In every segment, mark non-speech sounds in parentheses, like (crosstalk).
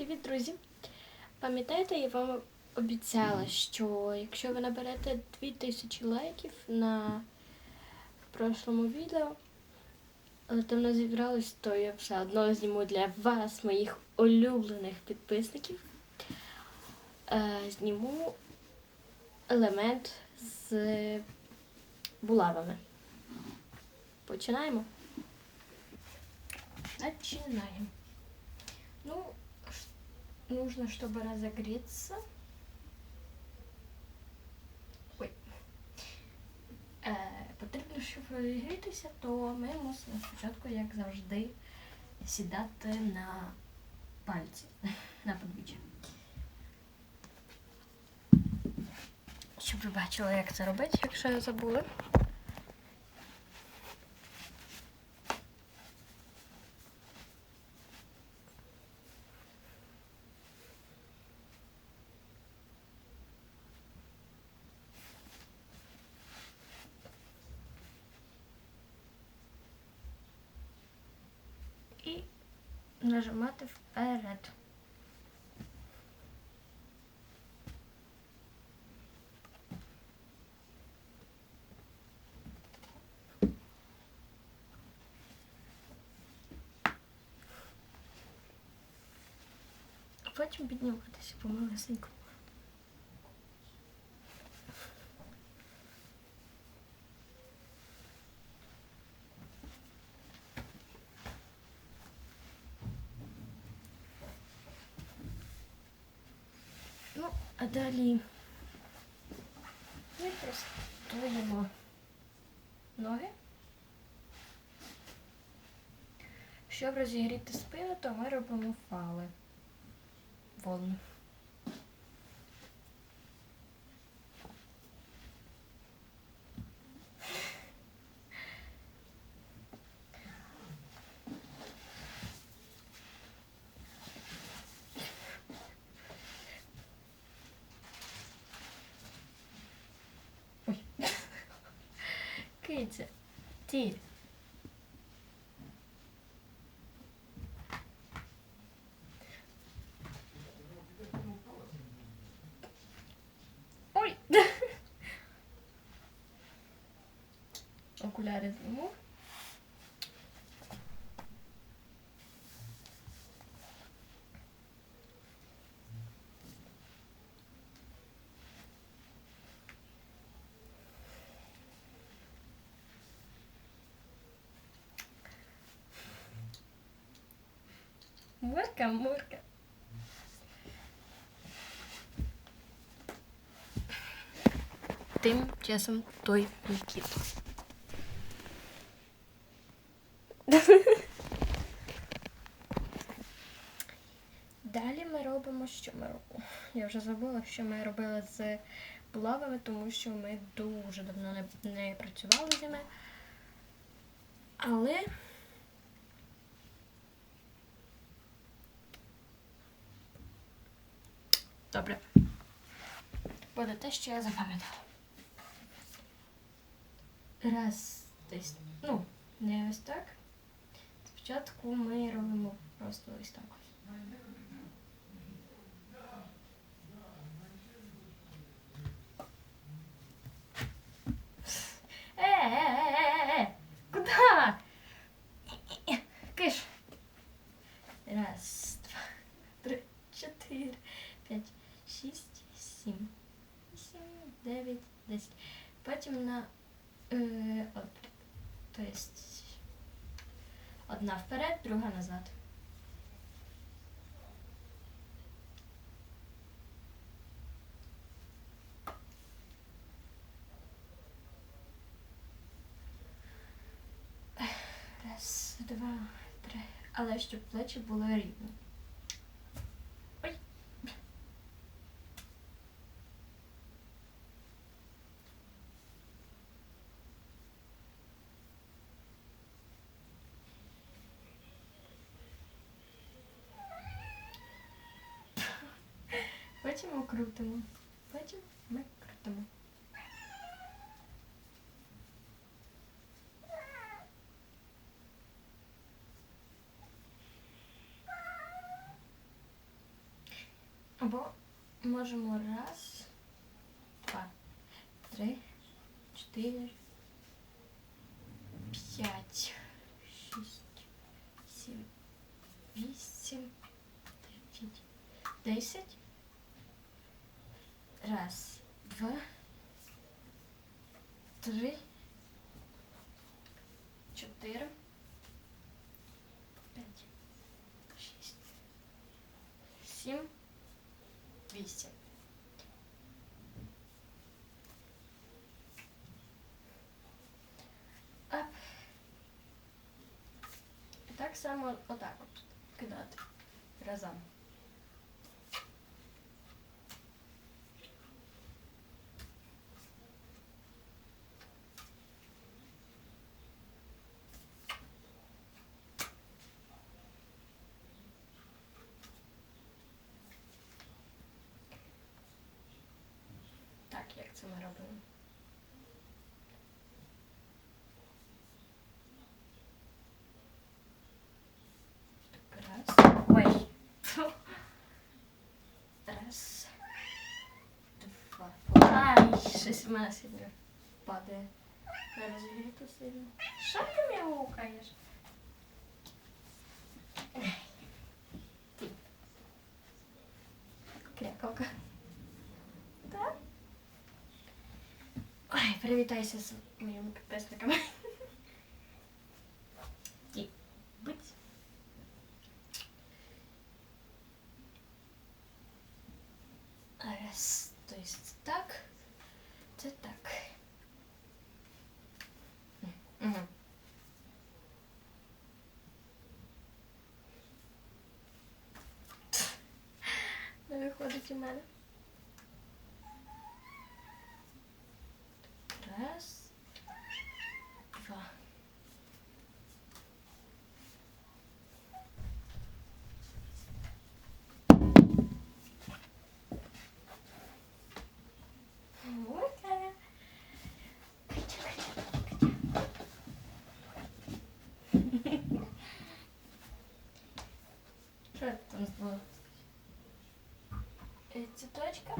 Привіт, друзі! Пам'ятаєте, я вам обіцяла, що якщо ви наберете 2000 лайків на прошлому відео, але там не зібралось, то я все одно зніму для вас, моїх улюблених підписників. Е, зніму елемент з булавами. Починаємо. Начинаем. Ну, нужно, чтобы разогреться. Ой. Е, потрібно, щоб розігрітися, то ми мусимо спочатку, як завжди, сідати на пальці, (laughs) на подвіччя. Щоб ви бачили, як це робити, якщо я забула. і нажимати вперед. А потім підніматися помалесеньку. Ну, а далі ми простуємо ноги. Щоб розігріти спину, то ми робимо фали. Волну. Окуляри зніму. Мурка, мурка. Тим часом той Нікіт. Далі ми робимо, що ми робимо. Я вже забула, що ми робили з булавами, тому що ми дуже давно не, не працювали з ними. Але Добре. Буде те, що я запам'ятала. Раз десь. Ну, не ось так. Спочатку ми робимо просто ось так. ось. Е-е-е-е-е! Куда? Киш. Раз, два, три, чотири, п'ять, шість, сім, вісім, дев'ять, десять. Потім на е, от, то есть одна вперед, друга назад. Раз, два, три. Але щоб плечі були рівні. Ой. Потім крутимо. Потім ми крутимо. Або можемо раз, два, три, чотири, три, чотири, п'ять, шість, сім, вісім. Ап. І так само отак от кидати разом. Як це ми робимо? Раз. Ой. Раз. Два. Ай, щось в мене сильно падає. Зараз гріти сильно. Що ти мяукаєш? Ти. Крякалка. Так? Ой, привітайся з моїми підписниками. Ті. Будь. Раз, то есть так, це так. Угу. Не виходить у мене. Раз, два. Мурка. Що це там було? Е, Цветочка?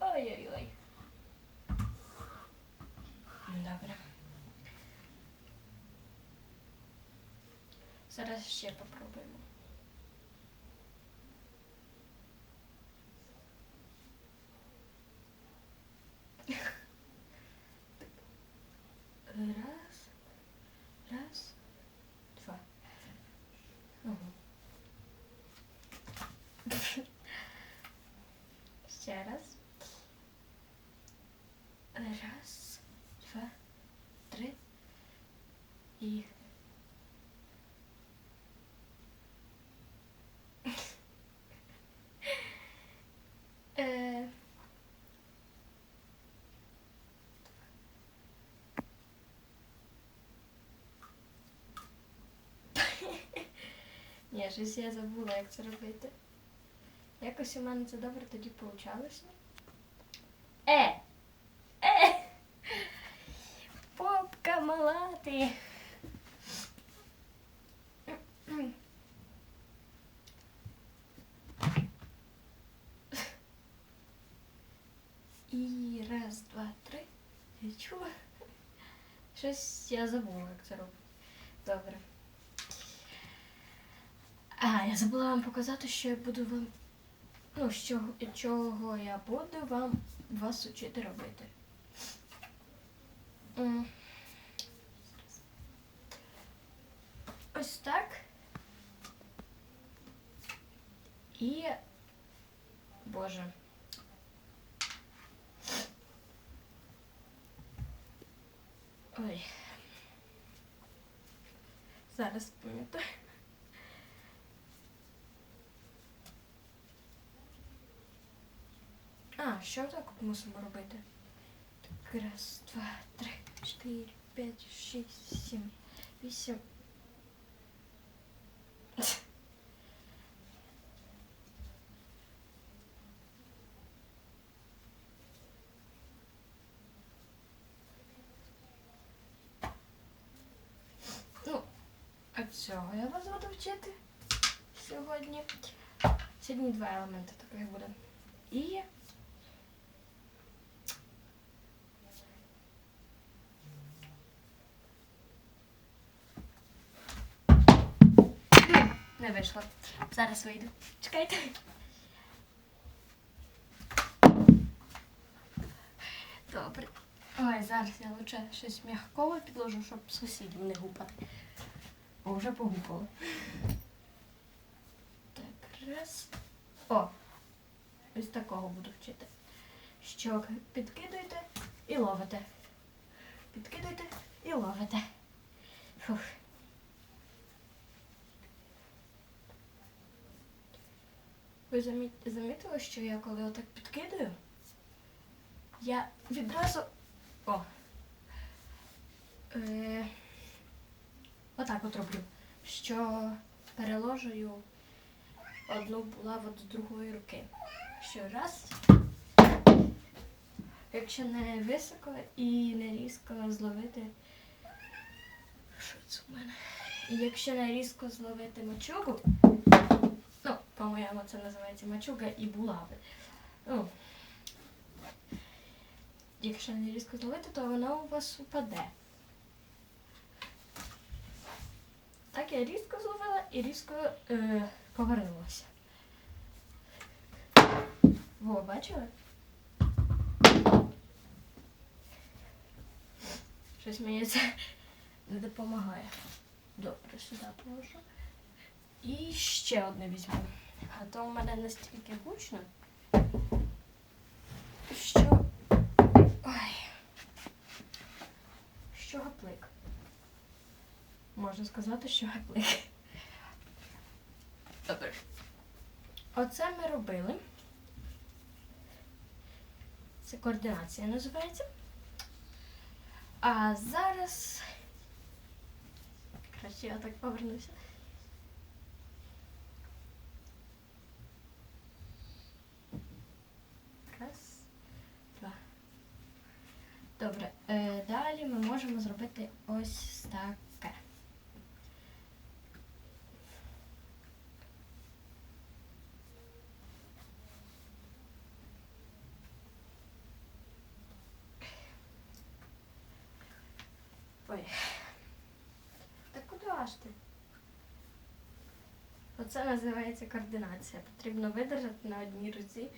Ой-ой-ой. Добре. Зараз ще попробуємо. Раз, раз, два. Угу. Ще раз. Раз, два, три і. (laughs) Е, (laughs) Ні, щось я забула, як це робити. Якось у мене це добре тоді получалося. Е! Е! (laughs) Попка мала ти! І раз, два, три. Чула. Щось я забула, як це робити. Добре. А, я забула вам показати, що я буду вам. Ну, що, чого я буду вам вас учити робити. Ось так. І. Боже. Ой. Зараз пам'ятаю. А, що так от мусимо робити? Так, раз, два, три, чотири, п'ять, шість, сім, вісім. А цього я вас буду вчити сьогодні. Сьогодні два елементи таких буде. І. Не вийшло. Зараз вийду. Чекайте. Добре. Ой, зараз я лучше щось м'ягкове підложу, щоб сусідів не гупати. Бо вже погупали. Так, раз. О! Ось такого буду вчити. Що підкидуєте і ловите. Підкидуєте і ловите. Фух. Ви замі- замітили, що я коли отак підкидаю, я відразу. О! Е, отак от роблю. Що переложую одну булаву до другої руки. Що раз. Якщо не високо і не різко зловити. Що це в мене? Якщо не різко зловити мачугу, ну, по-моєму, це називається мачуга і булави. Ну, якщо не різко зловити, то вона у вас упаде. Так я різко зловила і різко е, повернулася. Во, бачили? Щось мені це не допомагає. Добре, сюди положу. І ще одне візьму. А то у мене настільки гучно, що. Ой. Що гаплик. Можна сказати, що гаплик. Добре. Оце ми робили. Це координація називається. А зараз. Краще я так повернуся. Раз, два. Добре. Е, далі ми можемо зробити ось таке. Ой. Так куди аж ти? Оце називається координація. Потрібно видержати на одній руці,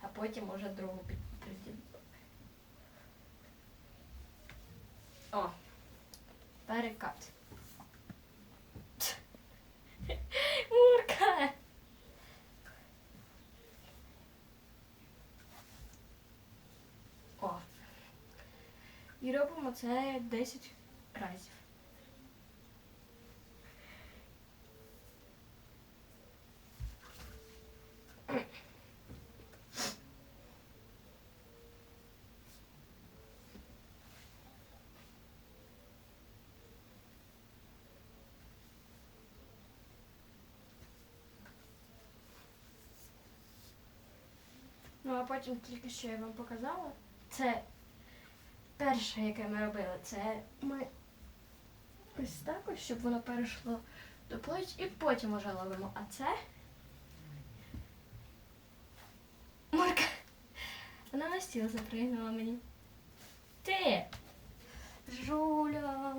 а потім уже другу підтримати. О, перекат. (laughs) Мурка! О. І робимо це 10 разів. Ну, а потім тільки що я вам показала. Це перше, яке ми робили, це ми ось так щоб воно перейшло до плеч і потім уже ловимо. А це. Марка. Вона на стіл запригнула мені. Ти! Жуля!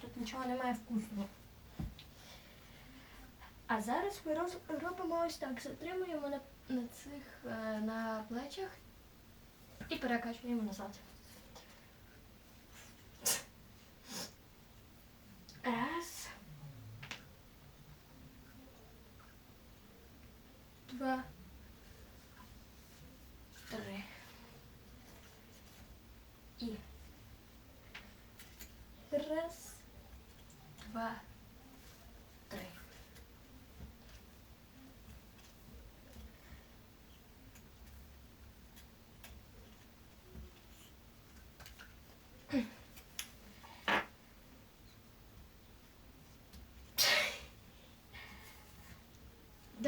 Тут нічого немає вкусного. А зараз ми робимо ось так. Затримуємо на, на цих е, на плечах і перекачуємо назад. Раз. Два. Три. І. Раз. Два. Три.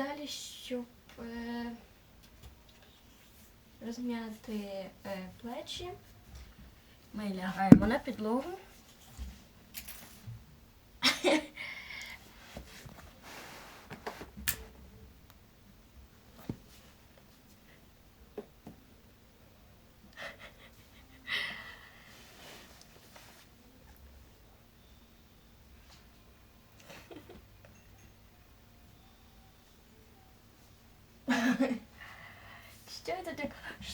Далі, щоб е, розм'яти е, плечі, ми лягаємо на підлогу. Що ти так?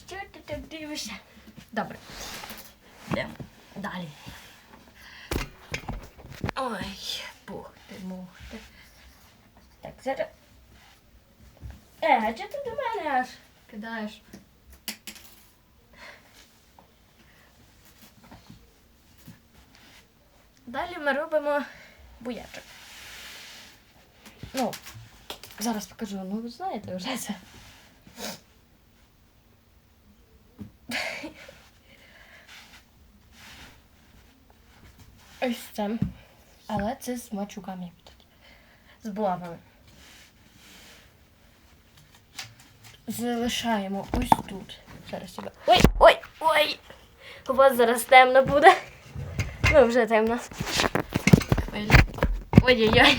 Що ти так дивишся? Добре. Йдемо далі. Ой, бухти, мухти. Так, зараз. Е, а чого ти до мене аж кидаєш? Далі ми робимо буячок. Ну, зараз покажу, ну ви знаєте вже це. Ось це. Але це з мачуками будуть. З булавами. Залишаємо ось тут. Зараз себе. Ой, ой, ой! У вас зараз темно буде. Ну, вже темно. Ой-ой-ой.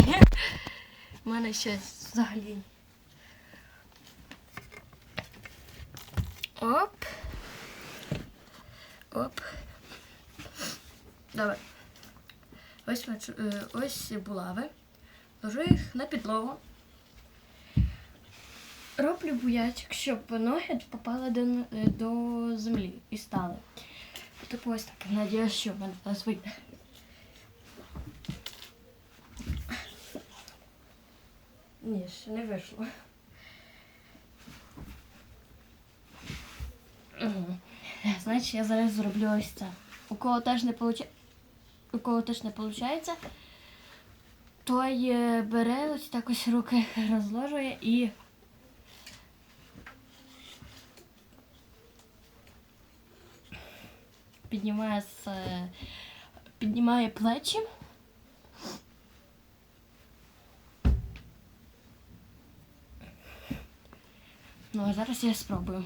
У мене щось взагалі. Оп. Оп. Добре. Ось, е, ось булави. Ложу їх на підлогу. Роблю буячок, щоб ноги попали до, е, до землі і стали. Типу ось так. Надіюсь, що в мене зараз вийде. Ні, ще не вийшло. Значить, я зараз зроблю ось це. У кого теж не виходить, у кого теж не виходить, той е, бере ось так ось руки (laughs) розложує і. Піднімає, з, е, піднімає плечі. Ну, а зараз я спробую.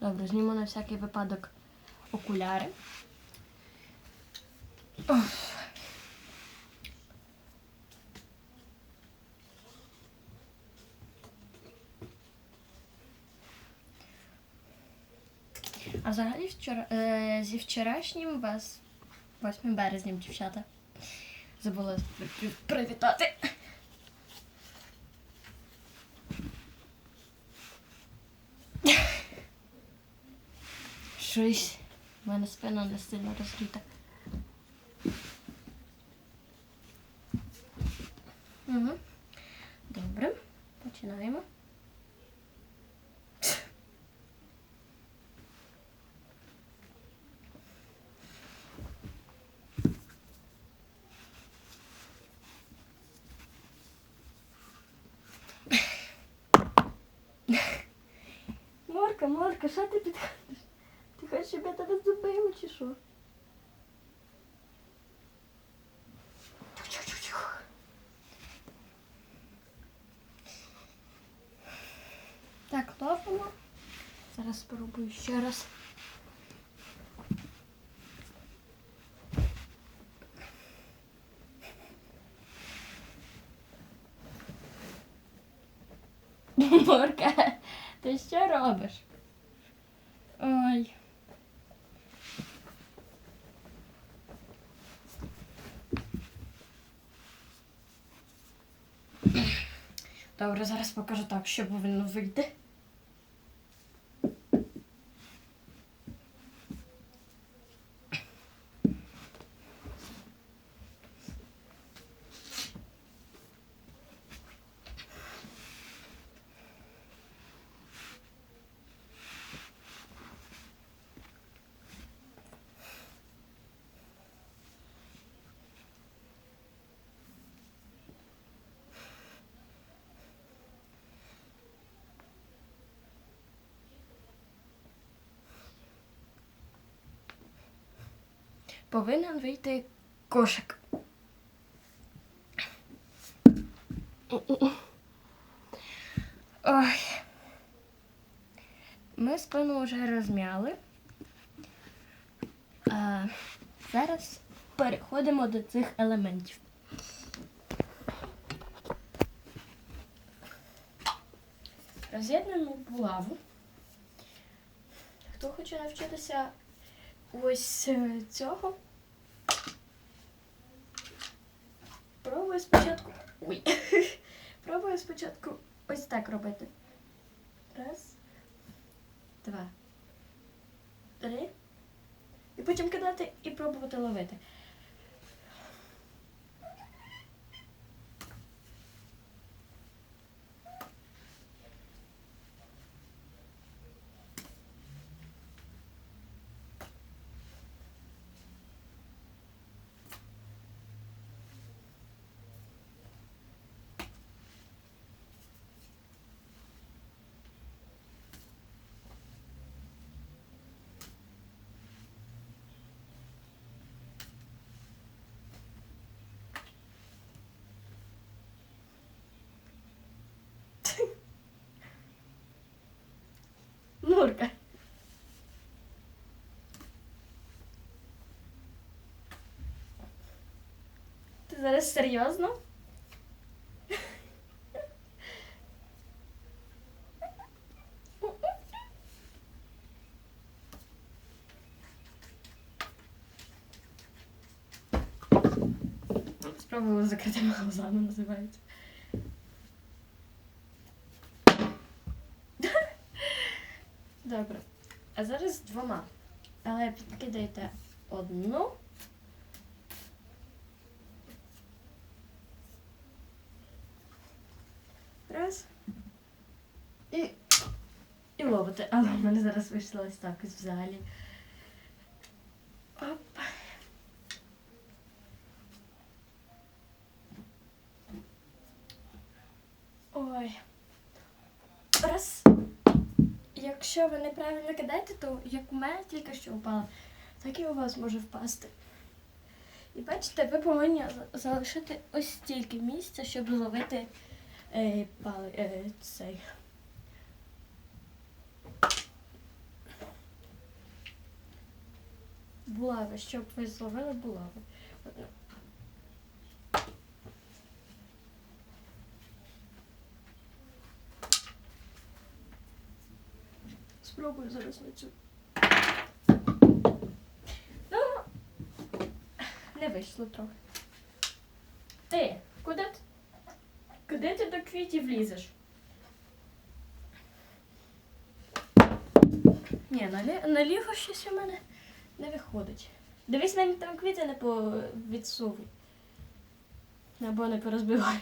Добре, зніму на всякий випадок окуляри. Оф. А взагалі вчора, е, зі вчорашнім вас 8 березням, дівчата. Забула привітати. görüşürüz. Bana ben anlasın orası чи? Так, лопимо. Зараз спробую ще раз. Морка, ти що робиш? Ой. Добре, зараз покажу так, що повинно вийти. Повинен вийти кошик. Ой. Ми спину вже розм'яли. Зараз переходимо до цих елементів. Роз'єднуємо булаву. Хто хоче навчитися ось е, цього? Пробую спочатку. Ой. (laughs) Пробую спочатку ось так робити. Раз, два, три. І потім кидати і пробувати ловити. Мурка. Ти зараз серйозно? Спробувала закритими глазами називається. Добре. А зараз двома. Але підкидайте одну. Раз. І. І ловите. Але в мене зараз вийшло ось так ось взагалі. Оп. Ой. Раз. Якщо ви неправильно кидаєте, то як у мене тільки що впало, так і у вас може впасти. І бачите, ви повинні залишити ось стільки місця, щоб зловити е, пали, е, цей. Булави, щоб ви зловили булави. Спробую зараз на цю. Ну, не вийшло трохи. Ти, куди ти? Куди ти до квітів лізеш? Ні, налі... наліво щось у мене не виходить. Дивись, навіть там квіти не по відсувай. Або не порозбивай.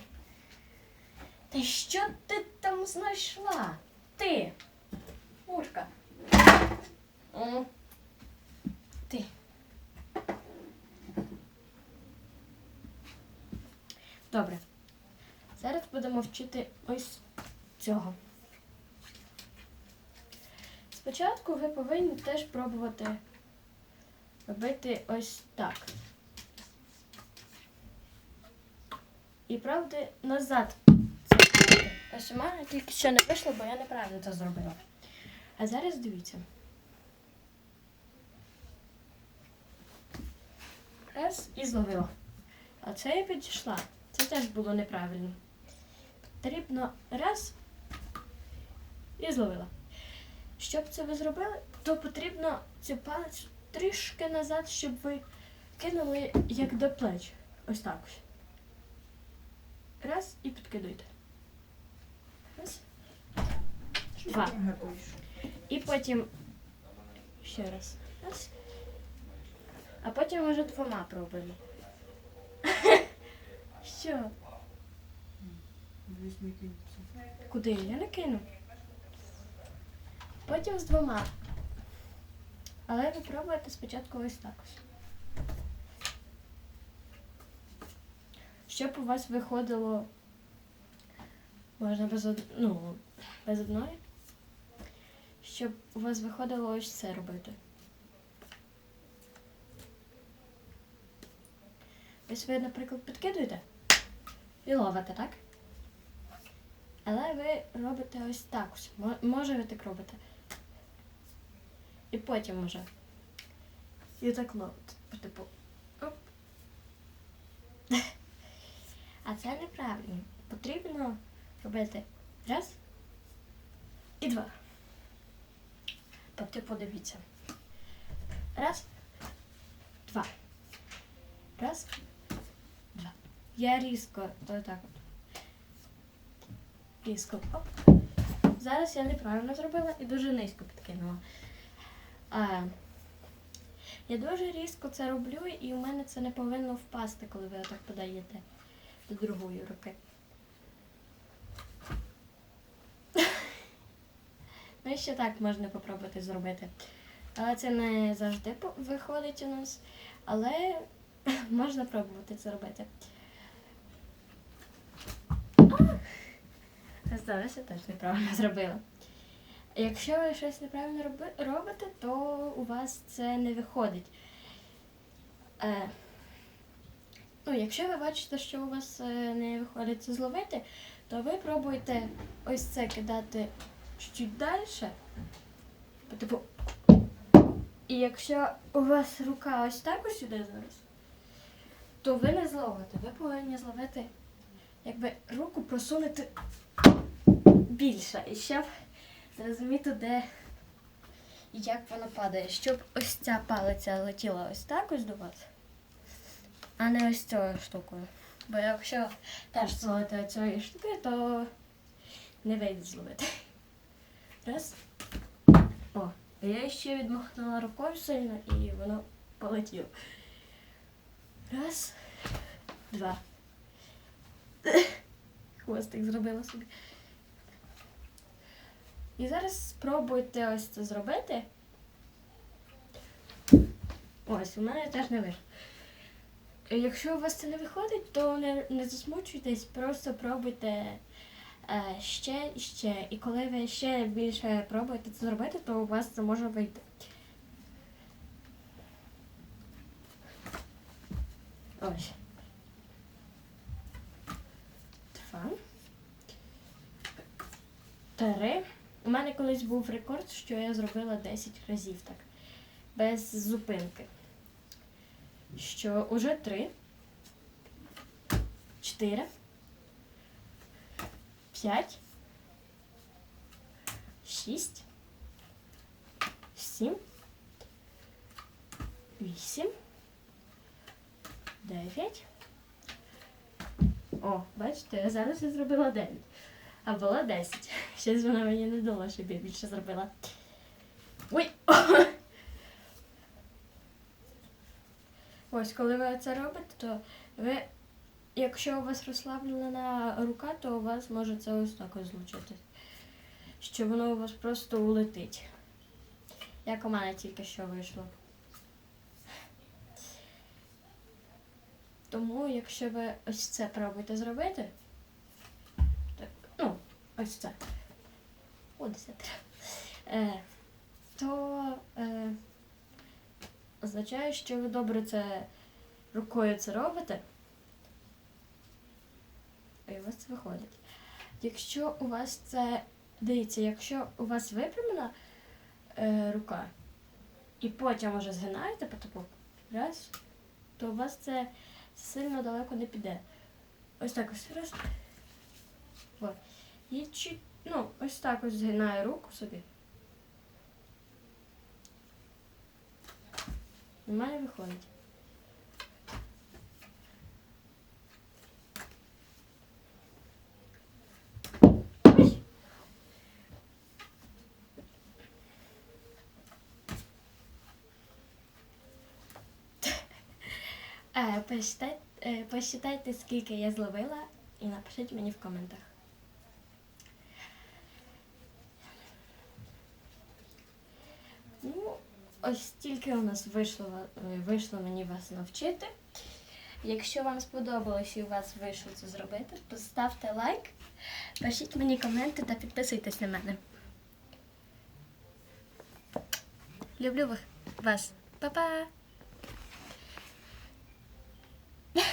Та що ти там знайшла? Ти? Мурка. О. Ти. Добре. Зараз будемо вчити ось цього. Спочатку ви повинні теж пробувати робити ось так. І правда назад. це робити. Ось у мене тільки що не вийшло, бо я неправильно це зробила. А зараз дивіться. Раз і зловила. А це я підійшла. Це теж було неправильно. Потрібно раз і зловила. Щоб це ви зробили, то потрібно цю палець трішки назад, щоб ви кинули як до плеч. Ось так. Раз і підкидуйте. Раз. Два. І потім ще раз. Раз. А потім вже двома пробуємо. (laughs) Що? Куди? Я не кину. Потім з двома. Але ви пробуєте спочатку ось так ось. Щоб у вас виходило. Можна без од... ну, без одної. Щоб у вас виходило ось це робити. Ось ви, наприклад, підкидуєте і ловите, так? Але ви робите ось так ось. Може ви так робите. І потім може. І так ловите. Типу. Оп. (laughs) А це неправильно. Потрібно робити раз і два. Тобто подивіться. Раз, два. Раз, два. Я різко, то так от. Різко. Оп. Зараз я неправильно зробила і дуже низько підкинула. А, я дуже різко це роблю, і у мене це не повинно впасти, коли ви отак подаєте до другої руки. Ну, і ще так можна попробувати зробити. Але це не завжди виходить у нас. Але (laughs) можна пробувати це робити. А! Зараз я теж неправильно зробила. Якщо ви щось неправильно робите, то у вас це не виходить. Е, ну, якщо ви бачите, що у вас е, не виходить це зловити, то ви пробуйте ось це кидати чуть далі. Типу. І якщо у вас рука ось так ось сюди зараз, то ви не зловите. Ви повинні зловити, якби руку просунути більше. І щоб зрозуміти, де і як воно падає. Щоб ось ця палиця летіла ось так ось до вас, а не ось цією штукою. Бо якщо теж зловити цієї штуки, то не вийде зловити. Раз. О, я ще відмахнула рукою сильно і воно полетіло. Раз, два. Хвостик зробила собі. І зараз спробуйте ось це зробити. Ось, у мене теж не вийшло. Якщо у вас це не виходить, то не, не засмучуйтесь, просто пробуйте ще і ще. І коли ви ще більше пробуєте це зробити, то у вас це може вийти. Ось. Два. Три. У мене колись був рекорд, що я зробила 10 разів так. Без зупинки. Що уже три. Чотири. П'ять. Шість. Сім. Вісім. Дев'ять. О, бачите, я зараз я зробила 9. А було 10. Щось вона мені не дала, щоб я більше зробила. Ой! (laughs) Ось, коли ви це робите, то ви, якщо у вас розслаблена рука, то у вас може це ось так ось. Що воно у вас просто улетить. Як у мене тільки що вийшло. Тому, якщо ви ось це пробуєте зробити, так, ну, ось це. О, десятеро. Е, то е, означає, що ви добре це рукою це робите. І у вас це виходить. Якщо у вас це. Дивіться, якщо у вас випрямлена е, рука, і потім уже згинаєте по типу раз, то у вас це сильно далеко не піде. Ось так ось раз. От. І чуть, ну, ось так ось згинаю руку собі. Мене виходить. Ой. Е, Посчитайте, е, посчитайте, скільки я зловила, і напишіть мені в коментах. Ну, ось стільки у нас вийшло, е, вийшло мені вас навчити. Якщо вам сподобалось і у вас вийшло це зробити, то ставте лайк, пишіть мені коменти та підписуйтесь на мене. Люблю вас. Па-па!